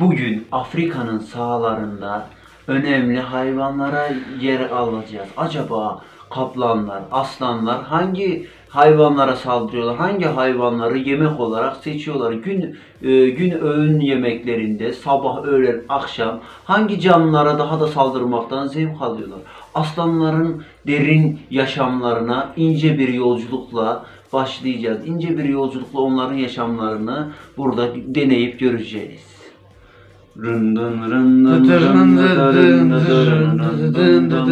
Bugün Afrika'nın sahalarında önemli hayvanlara yer alacağız. Acaba kaplanlar, aslanlar hangi hayvanlara saldırıyorlar? Hangi hayvanları yemek olarak seçiyorlar? Gün e, gün öğün yemeklerinde sabah, öğlen, akşam hangi canlılara daha da saldırmaktan zevk alıyorlar? Aslanların derin yaşamlarına ince bir yolculukla başlayacağız. İnce bir yolculukla onların yaşamlarını burada deneyip göreceğiz. Rın dın rın dın dın dın dın dın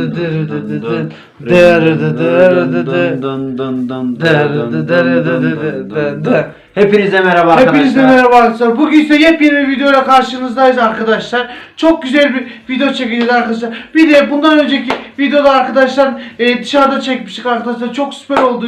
dın dın Hepinize merhaba arkadaşlar. Hepinize merhaba arkadaşlar. Bugün ise yepyeni bir videoyla karşınızdayız arkadaşlar. Çok güzel bir video çekeceğiz arkadaşlar. Bir de bundan önceki videoda arkadaşlar e, dışarıda çekmiştik arkadaşlar. Çok süper oldu.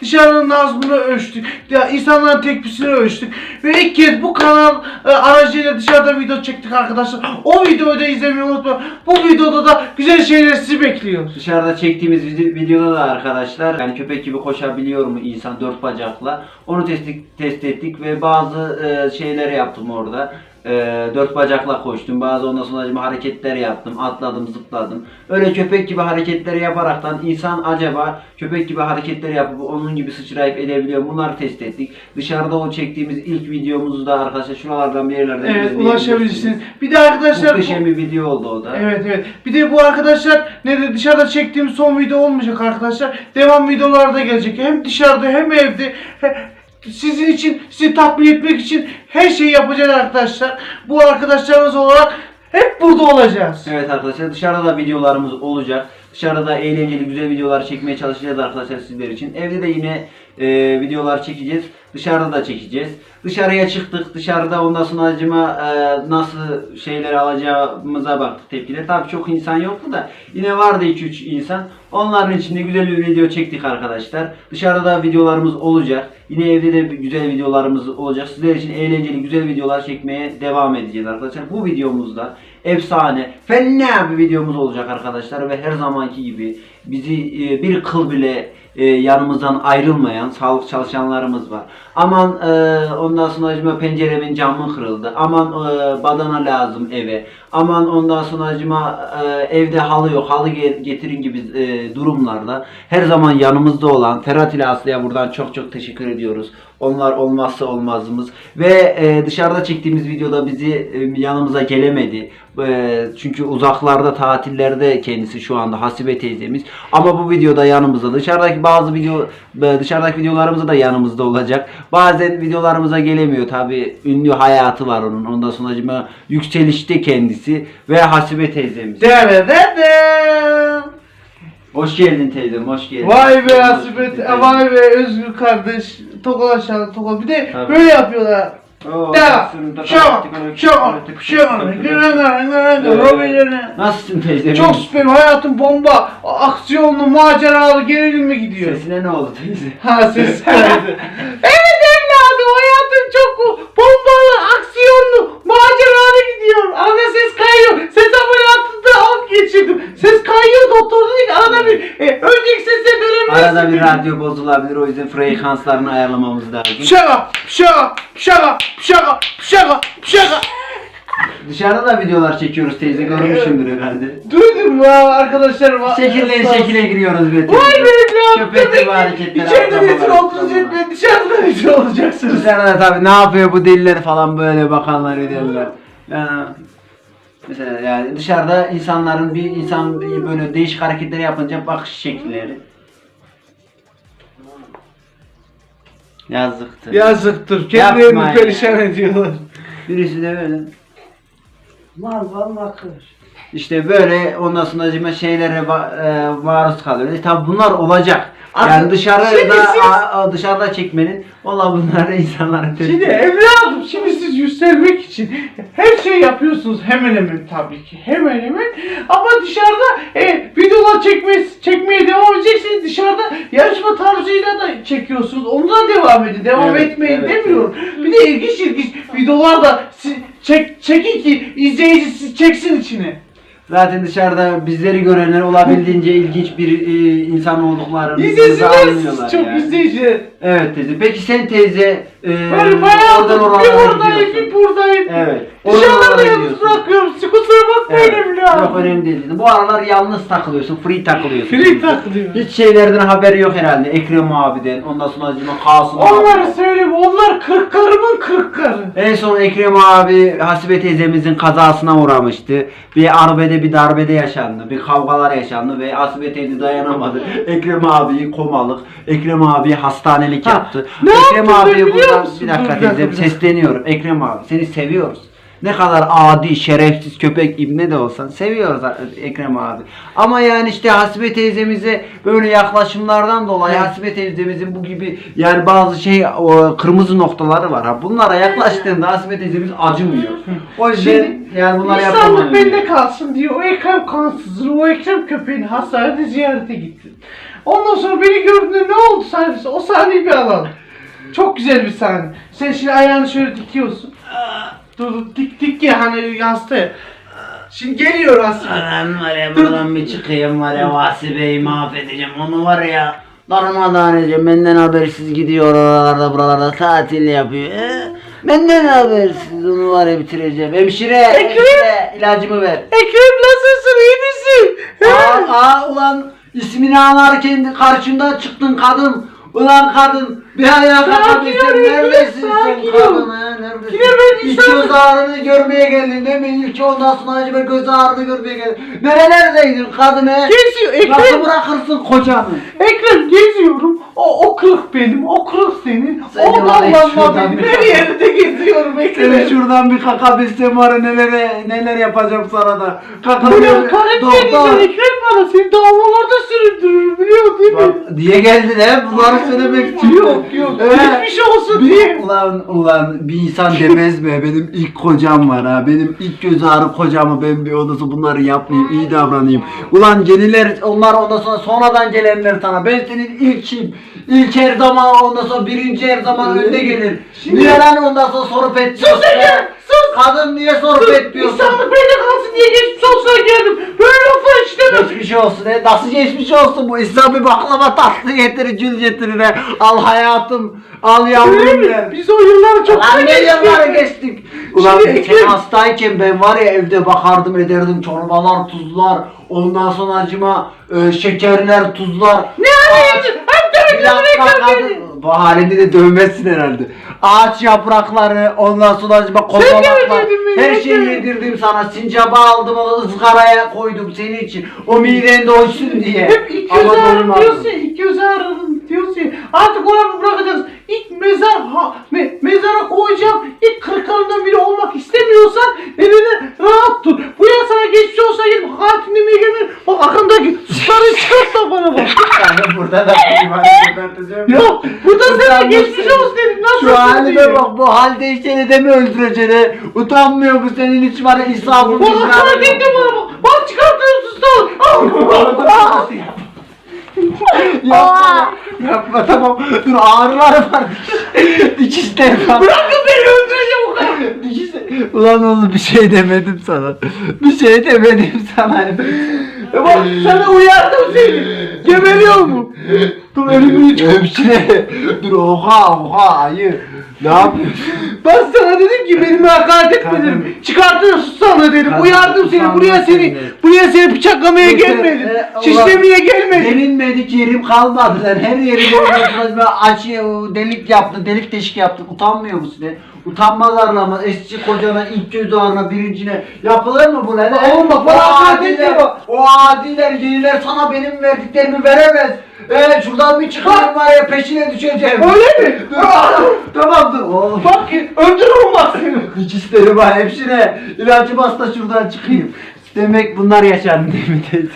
Dışarının nazmını ölçtük. Ya, insanların tepkisini ölçtük. Ve ilk kez bu kanal e, aracıyla dışarıda video çektik arkadaşlar. O videoyu da izlemeyi unutmayın. Bu videoda da güzel şeyler sizi bekliyor. Dışarıda çektiğimiz vide- videoda da arkadaşlar yani köpek gibi koşabiliyor mu insan dört bacakla onu test, test ettik ve bazı e, şeyler yaptım orada. E, dört bacakla koştum. Bazı ondan sonra hareketler yaptım. Atladım, zıpladım. Öyle köpek gibi hareketleri yaparaktan insan acaba köpek gibi hareketler yapıp onun gibi sıçrayıp edebiliyor? Bunları test ettik. Dışarıda o çektiğimiz ilk videomuzu da arkadaşlar şuralardan bir yerlerden Evet ulaşabilirsiniz. Bir de arkadaşlar Muhteşem bir video oldu o da. Evet evet. Bir de bu arkadaşlar ne de dışarıda çektiğim son video olmayacak arkadaşlar. Devam videolar da gelecek. Hem dışarıda hem evde. He- sizin için, sizi tatmin etmek için her şeyi yapacağız arkadaşlar. Bu arkadaşlarımız olarak hep burada olacağız. Evet arkadaşlar dışarıda da videolarımız olacak. Dışarıda da eğlenceli güzel videolar çekmeye çalışacağız arkadaşlar sizler için. Evde de yine e, videolar çekeceğiz. Dışarıda da çekeceğiz. Dışarıya çıktık. Dışarıda ondan sonra acıma e, nasıl şeyleri alacağımıza baktık tepkiler. Tabii çok insan yoktu da yine vardı 2-3 insan. Onların içinde güzel bir video çektik arkadaşlar. Dışarıda da videolarımız olacak. Yine evde de güzel videolarımız olacak. Sizler için eğlenceli güzel videolar çekmeye devam edeceğiz arkadaşlar. Bu videomuzda efsane, fena bir videomuz olacak arkadaşlar ve her zamanki gibi bizi e, bir kıl bile e, yanımızdan ayrılmayan sağlık çalışanlarımız var. Aman e, ondan sonra acaba penceremin camı kırıldı. Aman e, badana lazım eve. Aman ondan sonra acaba e, evde halı yok. Halı ge- getirin gibi e, durumlarda her zaman yanımızda olan Ferhat ile Aslı'ya buradan çok çok teşekkür ediyoruz. Onlar olmazsa olmazımız ve e, dışarıda çektiğimiz videoda bizi e, yanımıza gelemedi. E, çünkü uzaklarda tatillerde kendisi şu anda Hasibe teyzemiz. Ama bu videoda yanımızda. Dışarıdaki bazı video e, dışarıdaki videolarımızda da yanımızda olacak. Bazen videolarımıza gelemiyor tabi. Ünlü hayatı var onun. Ondan sonra acaba yükselişte kendisi ve Hasibe teyzemiz. Derededem. Hoş geldin teyzem, hoş geldin. Vay be Asibet, vay be Özgür kardeş. Tokalaşan tokal. Bir de Tabii. böyle yapıyorlar. Gırın gırın, Evet. Robilerine. Nasılsın teyzem? Çok süper, hayatım bomba, aksiyonlu, maceralı, gerilimli gidiyor. Sesine ne oldu teyze? Ha ses kaydı. evet evladım, hayatım çok bombalı, aksiyonlu, maceralı gidiyor. Arada ses kayıyor. Ses ameliyatında alt geçirdim. Ses kayıyor, doktor dedi ki arada bir, e, önceki sese dönebilirsin. Arada bir radyo bozulabilir o yüzden frekanslarını ayarlamamız lazım. Şaka, şaka, şaka, şaka, şaka, şaka. Dışarıda da videolar çekiyoruz teyze görmüşsündür herhalde. Duydum ya arkadaşlarım. Şekillen şekile giriyoruz be teyze. Vay be evladım. Köpekli bu hareketler. İçeride atlamalar, rezil oldunuz atlamalar. etmeyin. Dışarıda rezil olacaksınız. Dışarıda tabi ne yapıyor bu diller falan böyle bakanlar ederler. Yani mesela yani dışarıda insanların bir insan böyle değişik hareketleri yapınca bakış şekilleri. Yazıktır. Yazıktır. Yapma Kendilerini ya. perişan ediyorlar. Birisi de böyle. Mal vallahi kır. İşte böyle ondan sonra acaba şeylere e, maruz kalıyor. E, tabi bunlar olacak. Yani Artık dışarıda şimdi siz- a- a- dışarıda çekmenin valla bunlar insanların tepki. Şimdi evladım şimdi yükselmek için her şey yapıyorsunuz hemen hemen tabii ki hemen hemen. Ama dışarıda e, videolar çekmeye, çekmeye devam edeceksiniz. Dışarıda yarışma tarzıyla da çekiyorsunuz. Onu da devam edin devam Evet, etmeyin evet, demiyorum. bir de ilginç ilginç videolar da çek, çekin ki izleyici çeksin içine Zaten dışarıda bizleri görenler olabildiğince ilginç bir e, insan olduklarını İzlesinler anlıyorlar çok yani. izleyiciler. Evet teyze. Peki sen teyze e, Ben bayağı oradan bir oralara buradayım bir buradayım. Evet. Dışarıdan da oralara yalnız gidiyorsun. bırakıyorum. Kusura bakmayın Evet. evladım. Yok önemli değil. teyze. Bu aralar yalnız takılıyorsun. Free takılıyorsun. Free takılıyor. Hiç şeylerden haberi yok herhalde. Ekrem abiden. Ondan sonra Acıma Kasım Onları abiden. söyleyeyim. Onlar kırk karımın kırk karı. En son Ekrem abi Hasibe teyzemizin kazasına uğramıştı. Bir arbede bir darbede yaşandı. Bir kavgalar yaşandı ve Hasibe teyze dayanamadı. Ekrem abiyi komalık. Ekrem abi hastanelik Ha, yaptı. ne Ekrem yaptın abi biliyor buradan musun? bir dakika Dur, bir dakika, teyzem bir dakika. sesleniyorum. Ekrem abi seni seviyoruz. Ne kadar adi, şerefsiz köpek ibne de olsan seviyoruz Ekrem abi. Ama yani işte Hasibe teyzemize böyle yaklaşımlardan dolayı Evet. Hasibe teyzemizin bu gibi yani bazı şey o, kırmızı noktaları var. Ha. Bunlara yaklaştığında Hasibe teyzemiz acımıyor. O yüzden Şimdi yani bunları İnsanlık yapamıyor. bende kalsın diye o Ekrem kansızdır. O Ekrem köpeğini hastanede ziyarete gittim. Ondan sonra beni gördüğünde ne oldu sahnesi? O sahneyi bir alalım. Çok güzel bir sahne. Sen şimdi ayağını şöyle dikiyorsun. Dur dur dik dik ya hani yansıtı. Şimdi geliyor aslında. Lan var ya buradan bir çıkayım var ya Hasibe'yi mahvedeceğim. Onu var ya darmadağın edeceğim. Benden habersiz gidiyor oralarda buralarda tatil yapıyor. Ee, benden habersiz onu var ya bitireceğim. Hemşire, hemşire ilacımı ver. Ekrem nasılsın iyi misin? Aa, aa ulan ismini anarken karşımda çıktın kadın. Ulan kadın bir ayağa kalkabilsen neredesin sen kadın ha neredesin? Yine ben İlk göz ağrını görmeye geldin değil mi? İlk ondan sonra acaba göz ağrını görmeye geldin. Nerelerdeydin kadın he? Geziyor Nasıl Ekrem. bırakırsın kocanı? Ekrem geziyorum. O, o kırık benim, o kırık senin. Seni o var ya, dallanma şuradan benim. bir- Her yerde geziyorum Ekrem. Seni şuradan bir kakabilsem var ya nelere neler yapacağım sana da. Kaka Bu ne diye- hakaret doktor. verirsen Ekrem bana seni davalarda süründürür biliyor değil mi? Bak, diye geldin he bunları söylemek istiyor. Yok yok. Evet. Geçmiş olsun Bir, diye. ulan ulan bir insan demez mi? Benim ilk kocam var ha. Benim ilk göz ağrı kocamı ben bir odası bunları yapmayayım, iyi davranayım. Ulan yeniler onlar ondan sonra sonradan gelenler sana. Ben senin ilkim. İlk her zaman ondan sonra birinci her zaman önde gelir. Şimdi- niye lan ondan sonra sorup etmiyorsun? Sus Ege, sus! Kadın niye sorup etmiyorsun? İnsanlık bende kalsın diye geçmiş olsuna geldim. Laflar işlemem. Geçmiş olsun he. Nasıl geçmiş olsun bu? Bir baklava tatlı getirir, cül getirir he. Al hayatım, al yavrum der. Biz o yılları çok Lan ne geçtik. yılları geçtik. Ulan Şimdi sen hastayken ben var ya evde bakardım ederdim çorbalar, tuzlar. Ondan sonra acıma e, şekerler, tuzlar. Ne arayınca? Bir dakika kadın. Bu halinde de dövmezsin herhalde. Ağaç yaprakları, ondan sonra acaba kozalaklar. beni, Her şeyi yedirdim sana. Sincaba aldım, onu ızgaraya koydum senin için. O miden doysun diye. Hep ilk Ama göz ağrım doymadım. diyorsun ilk göz ağrım diyorsun. Artık onu bırakacağız. İlk mezar, ha, me, mezara koyacağım. İlk kırıklarından biri olmak istemiyorsan evine rahat dur. Bu ya sana geçmiş olsa gelip hatimlemeye gelir. Bak arkamdaki suları çıkartma bana bak. Yani burada da bir ifade çıkartacağım. Yok burada sana Utanmışsın. geçmiş olsun dedim. Nasıl Şu halime diye. bak bu halde seni de mi öldüreceğine utanmıyor mu senin hiç var ya vicdanın hakaret etme yok. bana bak. Çıkartıyorsun suları. Yapma, yapma tamam. Dur ağrılar var. Dikişler var. Bırakın beni öldüreceğim o kadar. Dikişler. Ulan oğlum bir şey demedim sana. Bir şey demedim sana. E bak sana uyardım seni. Geberiyor mu? Dur elimi hiç hemşire. Dur oha oha ayı. Ne yapıyorsun? Ben sana dedim ki benim hakaret etme dedim. Çıkartıyorsun sana dedim. Kadın Uyardım seni. Buraya seni diye. buraya seni bıçaklamaya Neyse, gelmedim. e, ulan- Şişlemeye gelmedim. Delinmedik yerim kalmadı. Sen her yeri böyle aç delik yaptın, delik deşik yaptın. Utanmıyor musun? Utanmaz arlama. Eski kocana, ilk göz ağrına, birincine. Yapılır mı bu lan? he? Oğlum bak, bana O hakaret o adiler, yeniler sana benim verdiklerimi veremez. Evet şuradan bir çıkarım var ya peşine düşeceğim. Öyle mi? Dur, tamam dur. Oğlum. Bak ki öldürürüm bak seni. Hiç isterim ha hemşire. İlacı bas da şuradan çıkayım. Demek bunlar yaşandı değil mi teyze?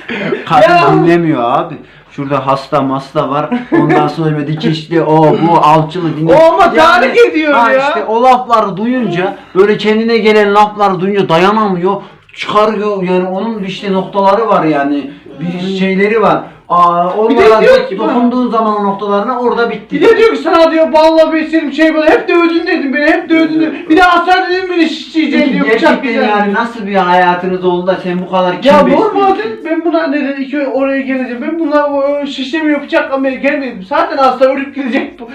Kadın dinlemiyor abi. Şurada hasta masta var. Ondan sonra böyle dikişli o bu alçılı dinle. O ama tahrik ediyor ha ya. işte o lafları duyunca böyle kendine gelen lafları duyunca dayanamıyor. Çıkarıyor yani onun işte noktaları var yani. Bir şeyleri var. Aa, onlara diyor ki dokunduğun zaman o noktalarına orada bitti. Bir de diyor ki sana diyor balla beslerim şey böyle hep dövdün dedim beni hep dövdün dedim. Bir de asar dedim beni şişleyeceksin diyor bıçak gerçekten yani nasıl bir hayatınız oldu da sen bu kadar kim Ya normalde ben buna neden iki oraya geleceğim. Ben buna o şişlemiyor bıçaklamaya gelmedim. Zaten hasta ölüp gidecek bu.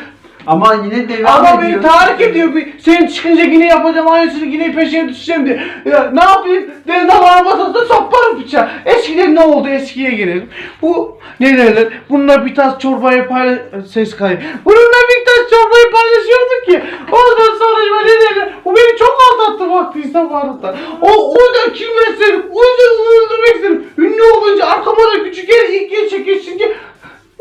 Ama yine devam Ama beni ediyor. tahrik ediyor. Bir, sen çıkınca yine yapacağım aynısını yine peşine düşeceğim diye. Ya ne yapayım? Ben damarıma masasında saparım bıçağı. Eskiden ne oldu? Eskiye gelelim. Bu ne derler? Bununla bir tas çorbayı paylaş... Ses kayı. Bununla bir tas çorbayı paylaşıyorduk ki. Ondan sonra ne derler? O beni çok aldattı vakti zamanında. O, o da kim? O onu öldürmek isterim. Ünlü olunca arkama da küçük yer ilk yer çekilsin ki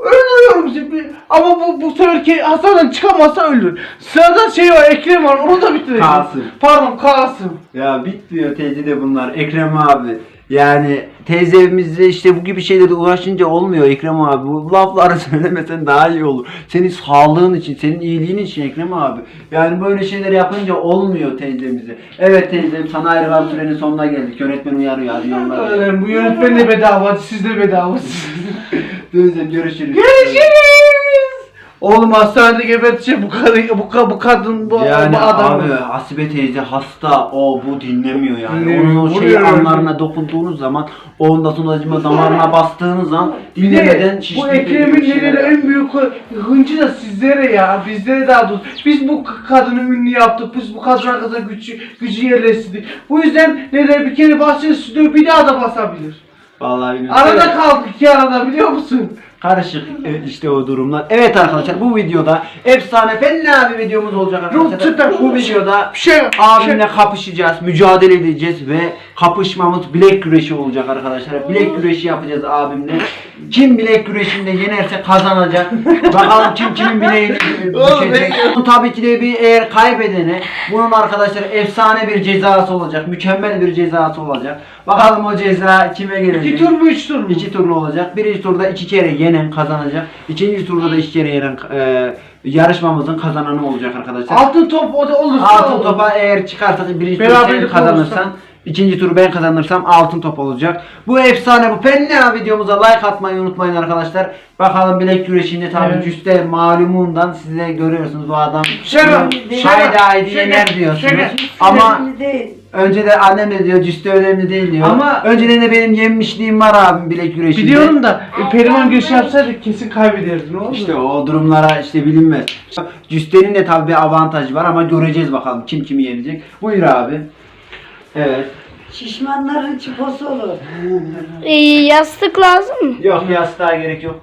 Öldürüyorum seni. Ama bu, bu seferki Hasan'dan çıkamazsa ölür. Sıradan şey var, Ekrem var, onu da bitireceğim. Kasım. Pardon, Kasım. Ya bitmiyor teyze de bunlar. Ekrem abi. Yani teyzemizle işte bu gibi şeylerle uğraşınca olmuyor Ekrem abi. Bu lafları söylemesen daha iyi olur. Senin sağlığın için, senin iyiliğin için Ekrem abi. Yani böyle şeyler yapınca olmuyor teyzemize. Evet teyzem sana ayrılan sürenin sonuna geldik. Yönetmen uyarıyor. Hadi yollar. Öyle, bu yönetmen de bedava, siz de bedava. Teyzem görüşürüz. Görüşürüz. Oğlum hastanede gebertecek bu kadın, bu, ka- bu kadın, bu, Yani bu adam. abi Hasibe teyze hasta o bu dinlemiyor yani. Dinlemiyor, Onun o şey vuruyor anlarına dokunduğunuz zaman ondan sonra damarına bastığınız zaman Bir de dinlemeden bu şişlik Ekrem'in neleri en büyük hıncı da sizlere ya, bizlere daha doğrusu. Biz bu k- kadını ünlü yaptık, biz bu kadın arkasında gücü, gücü yerleştirdik. Bu yüzden neler bir kere basıyor, bir daha da basabilir. Vallahi bilmiyorum. Arada kaldık iki arada biliyor musun? Karışık e, işte o durumlar. Evet arkadaşlar bu videoda efsane fena bir videomuz olacak arkadaşlar. Bu videoda Bir şey abimle kapışacağız, mücadele edeceğiz ve kapışmamız bilek güreşi olacak arkadaşlar. Bilek güreşi yapacağız abimle. Kim bilek güreşinde yenerse kazanacak. Bakalım kim kimin bileğini Bu tabii ki de bir eğer kaybedene bunun arkadaşlar efsane bir cezası olacak. Mükemmel bir cezası olacak. Bakalım o ceza kime gelecek. İki tur mu üç tur mu? İki turlu olacak. Birinci turda iki kere yenen kazanacak. İkinci turda da iki kere yenen e, yarışmamızın kazananı olacak arkadaşlar. Altın top o da olursa Altın olur. topa eğer çıkarsak birinci Beraberlik sen kazanırsan olursa. İkinci turu ben kazanırsam altın top olacak. Bu efsane bu fena videomuza like atmayı unutmayın arkadaşlar. Bakalım bilek güreşinde tabii Evet. cüste malumundan siz de görüyorsunuz bu adam. Şaka, Haydi yener diyorsunuz. şaka. Ama önce de annem de diyor cüste önemli değil diyor. Ama- önceden de benim yenmişliğim var abim bilek güreşinde. Biliyorum da e, Periman Göçü yapsaydık kesin kaybederdin ne oldu? İşte o durumlara işte bilinmez. Cüstenin de tabii bir avantajı var ama göreceğiz bakalım kim kimi yenecek. Buyur abi. Evet. Şişmanların çıposu olur. Ee, yastık lazım mı? Yok yastığa gerek yok.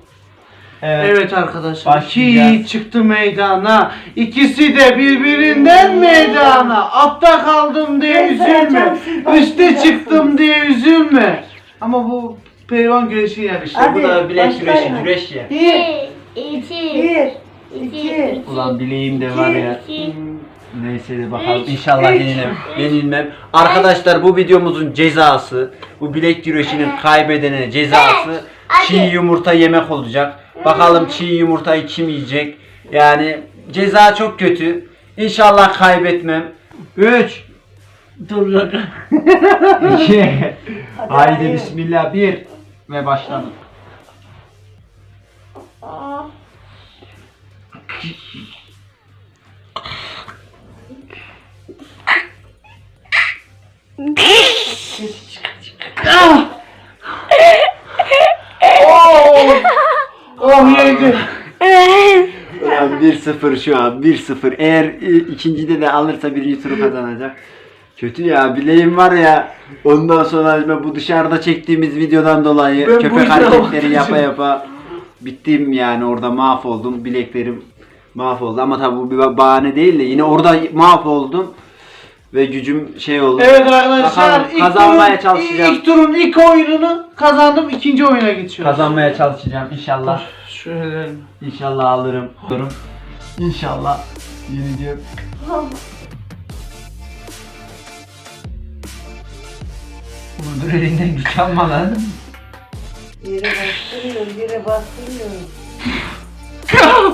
Evet. Evet arkadaşlar. Başlayacağız. İki çıktı meydana. İkisi de birbirinden meydana. Altta kaldım diye Ben üzülme. sayacağım, siz Üste başlayacaksınız. çıktım diye üzülme. Ama bu Perivan güreşi yani işte. Hadi, Bu da bilek başlayın. güreşi, güreş ya. Bir, iki, bir, iki, Ulan bileğim de var ya. iki. Neyse de bakalım inşallah yenilmem. Yenilmem. Arkadaşlar bu videomuzun cezası, bu bilek güreşinin kaybedene cezası çiğ yumurta yemek olacak. Bakalım çiğ yumurtayı kim yiyecek? Yani ceza çok kötü. İnşallah kaybetmem. 3 Dur 2 Hadi, Haydi bismillah 1 ve başladım. Oh! Oh yedi. Ulan 1-0 şu an 1-0. Eğer e, ikincide de alırsa birinci turu kazanacak. Kötü ya bileğim var ya. Ondan sonra bu dışarıda çektiğimiz videodan dolayı Ben bu köpek işe hareketleri bakacağım. yapa yapa bittim yani orada mahvoldum. Bileklerim mahvoldu ama tabi bu bir bahane değil de yine orada mahvoldum. Ve gücüm şey oldu. Evet arkadaşlar Bakalım, ilk kazanmaya turun, çalışacağım. ilk turun ilk oyununu kazandım. ikinci oyuna geçiyoruz. Kazanmaya çalışacağım inşallah. Şöyle. İnşallah alırım. Alırım. İnşallah yeneceğim. Bunu dur elinden güç alma lan. Yere bastırıyor, yere bastırıyor.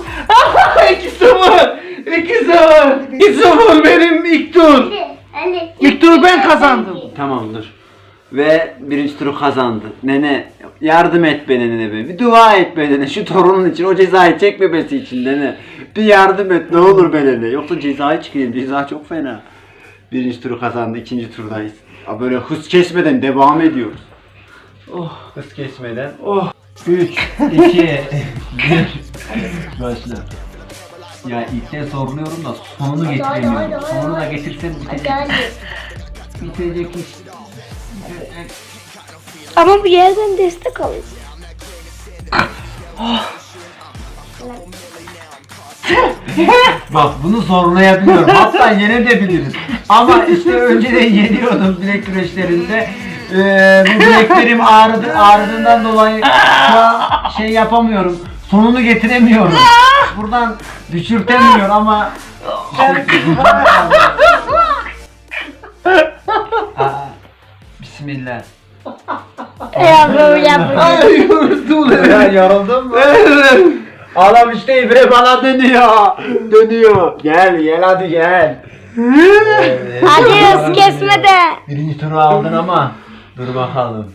2-0. 2-0. 2-0 benim ilk tur. İlk turu ben kazandım. Tamam dur. Ve birinci turu kazandı. Nene yardım et be nene be. Bir dua et be nene. Şu torunun için o cezayı çekmemesi için nene. Bir yardım et ne olur be nene. Yoksa cezayı çıkayım. Ceza çok fena. Birinci turu kazandı. ikinci turdayız. Aa, Böyle hız kesmeden devam ediyoruz. Oh hız kesmeden. Oh. 3, 2, 1. Başla. Ya ilkten soruluyorum da sonunu hadi, getiremiyorum. hadi, Sonunu da hadi. getirsem bitecek. hadi. Bitecek iş. Ama bir yerden destek alın. Bak bunu zorlayabiliyorum. Hatta yenebiliriz. Ama işte önceden yeniyordum bilek güreşlerinde. Ee, bu bileklerim ağrıdı, ağrıdığından dolayı şu an şey yapamıyorum. Sonunu getiremiyorum. Buradan düşürtemiyor ama Aa, Bismillah. Ya böyle yapın. yoruldum. Ya yoruldun mu? Adam işte İbre bana dönüyor. Dönüyor. Gel gel hadi gel. Evet. Hadi hız kesme de. Birinci turu aldın ama dur bakalım.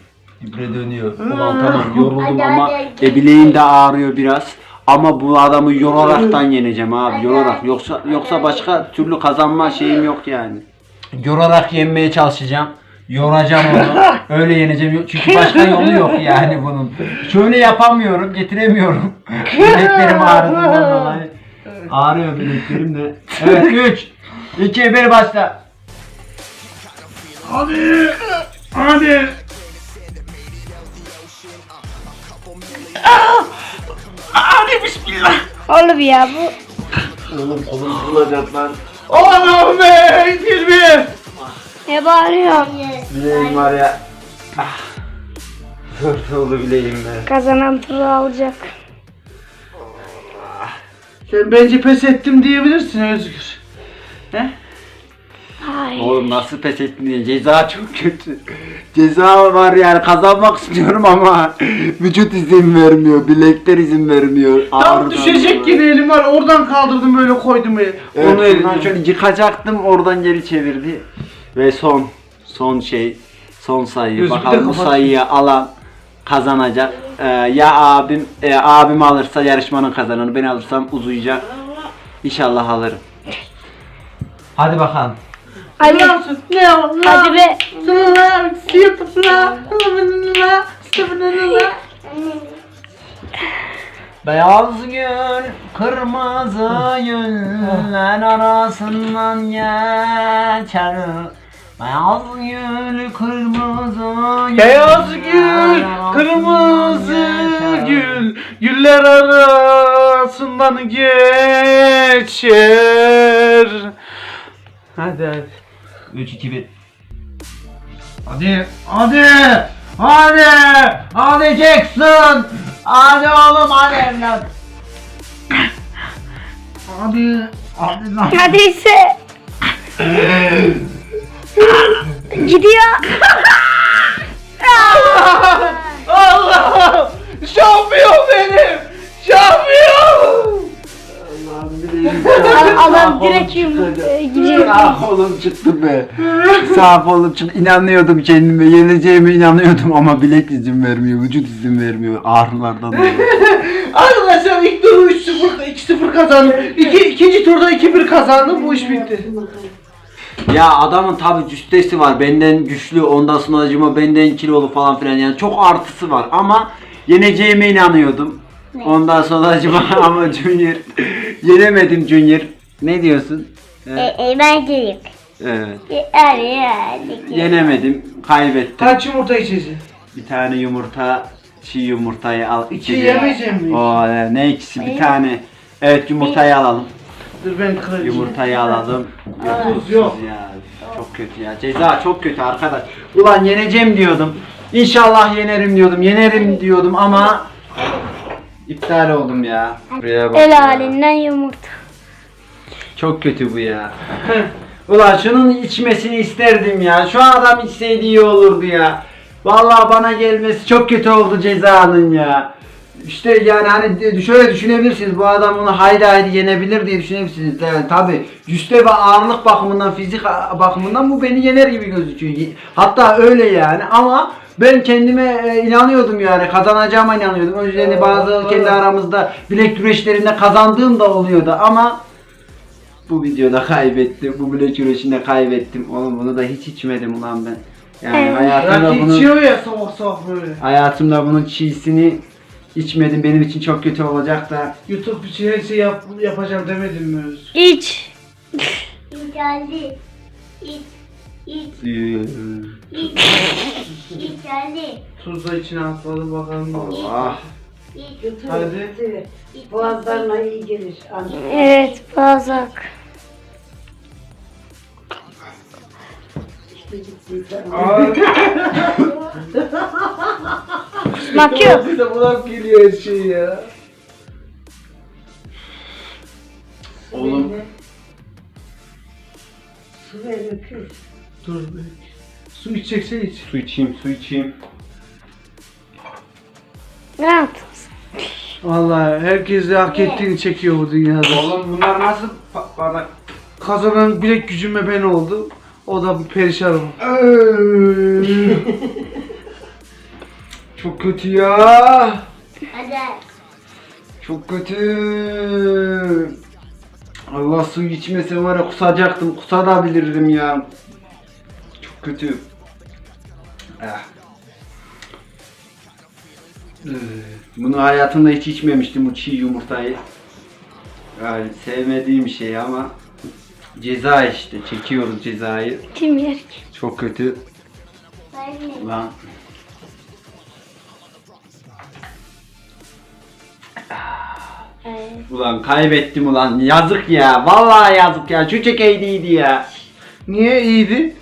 İbre dönüyor. Ulan tamam yoruldum ama e, bileğim de ağrıyor biraz. Ama bu adamı yoraraktan yeneceğim abi. Yorarak. Yoksa yoksa başka türlü kazanma şeyim yok yani. Yorarak yenmeye çalışacağım. Yoracağım onu. Öyle yeneceğim. Çünkü başka yolu yok yani bunun. Şöyle yapamıyorum, getiremiyorum. Bileklerim ağrıdığından dolayı. Ağrıyor bileklerim de. Evet 3 2 1 başla. Hadi. Hadi. Hadi bismillah. Oğlum ya bu. Oğlum kolum kırılacak lan. Oğlum be. Bir. Ne bağırıyorsun? Bileğim var ya. Ah. Zor oldu bileğim be. Kazanan turu alacak. Sen bence pes ettim diyebilirsin Özgür. He? Hayır. Oğlum nasıl pes ettin diye ceza çok kötü. Ceza var yani kazanmak istiyorum ama vücut izin vermiyor, bilekler izin vermiyor. Tam Ağrıdan düşecek dolayı. yine elim var. Oradan kaldırdım böyle koydum. Evet, Onu Onu eline. şöyle yıkacaktım oradan geri çevirdi. Ve son son şey son sayı. Gözü bir de Bakalım bu kapat. sayıyı alan kazanacak. Ee, ya abim e, abim alırsa yarışmanın kazananı ben alırsam uzayacak. İnşallah alırım. Hadi bakalım. Hadi. Hadi be. Beyaz gül, kırmızı güller arasından geçer. Beyaz gül, kırmızı güller Beyaz gül, kırmızı gül, güller arasından geçer. Hadi hadi. 3 2 1 Hadi, hadi. Hadi! Hadi Jackson! Hadi oğlum hadi evlat! Hadi. Hadi lan! İse. Gidiyor. Allah! Şampiyon benim! Şampiyon! Adam direkt gidiyor. Sağ kolum çıktı be. Sağ kolum çıktı. İnanıyordum kendime. Yeneceğime inanıyordum ama bilek izin vermiyor. Vücut izin vermiyor. Ağrılardan dolayı. Arkadaşlar ilk turu 3-0, 2-0 kazandım. İki, ikinci turda 2-1 kazandım. Bu iş bitti. ya adamın tabi cüstesi var. Benden güçlü. Ondan sonra acıma benden kilolu falan filan. Yani çok artısı var. Ama yeneceğime inanıyordum. Ondan sonra acıma ama Junior. Yenemedim Junior. Ne diyorsun? Evet. E, e, ben gireyim. evet. E. Yenemedim. Kaybettim. Kaç yumurta içeceğiz? Bir tane yumurta, çiğ yumurtayı al. İki içeceğim. yemeyeceğim mi? O e, ne ikisi bir tane. Evet yumurtayı alalım. Dur ben kıracağım. Yumurtayı alalım. Tuz yok. Ya çok kötü ya. Ceza çok kötü arkadaş. Ulan yeneceğim diyordum. İnşallah yenerim diyordum. Yenerim diyordum ama iptal oldum ya. Buraya bak El halinden yumurta. Çok kötü bu ya. Ulan şunun içmesini isterdim ya. Şu adam içseydi iyi olurdu ya. Vallahi bana gelmesi çok kötü oldu cezanın ya. İşte yani hani şöyle düşünebilirsiniz bu adam onu haydi haydi yenebilir diye düşünebilirsiniz. Yani tabi güçte ve ağırlık bakımından fizik bakımından bu beni yener gibi gözüküyor. Hatta öyle yani ama ben kendime e, inanıyordum yani kazanacağıma inanıyordum. Önceden bazı kendi aramızda bilek güreşlerinde kazandığım da oluyordu ama bu videoda kaybettim. Bu bilek güreşinde kaybettim. Oğlum bunu da hiç içmedim ulan ben. Yani Evet. hayatımda Rakı bunu içiyor ya sabah sabah böyle. Hayatımda bunun çiğsini içmedim. Benim için çok kötü olacak da. YouTube için her şeyi yap, yapacağım demedim mi Özgür? İç. İtalya. İt. İt. İt. İtalya. Tuz da içine atladı bakalım. Ah. Götür, Hadi. Boğazlarına iyi gelir. Anne. Evet bazak. Yok. Bir de buna geliyor her şey ya. Oğlum. Su ver öpür. Dur be. Su içeceksen iç. Su içeyim, su içeyim. Ne yaptın? Vallahi herkes de hak ettiğini çekiyor bu dünyada. Oğlum bunlar nasıl pa- bardak? Kazanan bilek gücüme ben oldu. O da perişan oldu. Çok kötü ya. Hadi. Çok kötü. Allah su içmese var ya kusacaktım. Kusabilirdim ya. Çok kötü. Ah. Ee, Bunu hayatımda hiç içmemiştim bu çiğ yumurtayı. Yani sevmediğim şey ama ceza işte çekiyoruz cezayı. Kim yer ki? Çok kötü. Ben Lan. Evet. Ulan kaybettim ulan. Yazık ya. Vallahi yazık ya. Şu çekeydiydi ya. Niye iyiydi?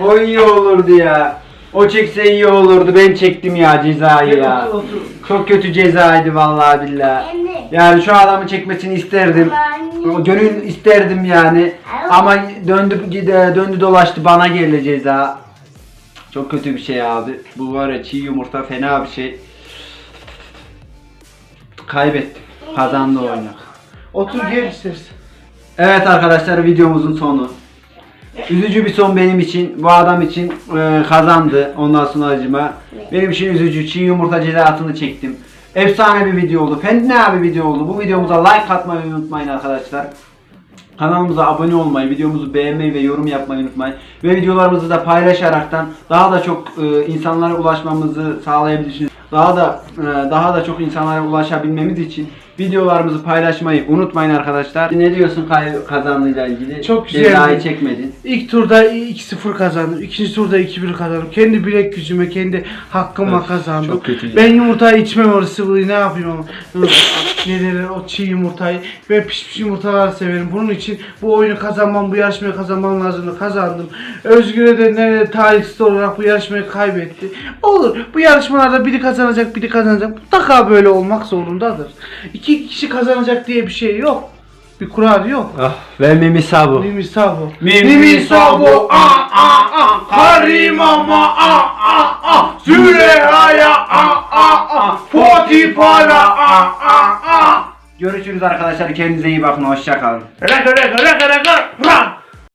O iyi olurdu ya. O çekse iyi olurdu. Ben çektim ya cezayı ya. Çok kötü cezaydı vallahi billahi. Yani şu adamın çekmesini isterdim. O Gönül isterdim yani. Ama döndü gide- döndü dolaştı bana geldi ceza. Çok kötü bir şey abi. Bu var ya çiğ yumurta fena bir şey. Kaybettim. Kazandı oynak. Otur gel istersen. Evet arkadaşlar videomuzun sonu. Üzücü bir son benim için. Bu adam için e, kazandı. Ondan sonra acıma. Benim için üzücü. Çiğ yumurta cezasını çektim. Efsane bir video oldu. Fena bir video oldu. Bu videomuza like atmayı unutmayın arkadaşlar. Kanalımıza abone olmayı, videomuzu beğenmeyi ve yorum yapmayı unutmayın. Ve videolarımızı da paylaşaraktan daha da çok e, insanlara ulaşmamızı sağlayabilirsiniz. Daha da e, daha da çok insanlara ulaşabilmemiz için videolarımızı paylaşmayı unutmayın arkadaşlar. Ne diyorsun kay- kazandığıyla ilgili? Çok güzeldi. Cezayı çekmedin. İlk turda 2-0 kazandım. İkinci turda 2-1 kazandım. Kendi bilek gücüme, kendi hakkıma Öf, kazandım. çok kötü ya. Ben yumurtayı içmem orası bu ne yapayım ama. ne derler o çiğ yumurtayı. Ben pişmiş yumurtaları severim. Bunun için bu oyunu kazanmam, bu yarışmayı kazanmam lazımdı. Kazandım. Özgür'e de ne talihsiz olarak bu yarışmayı kaybetti. Olur. Bu yarışmalarda biri kazanacak, biri kazanacak. Mutlaka böyle olmak zorundadır. İki kişi kazanacak diye bir şey yok. Bir kural yok. Ah, ve Mimi Sabu. Mimi Sabo. Mimi Sabo, a a a Karimama a a a Züleyha'ya a a a Potifar'a a a a Görüşürüz arkadaşlar. Kendinize iyi bakın. Hoşça kalın. Raka raka raka raka ra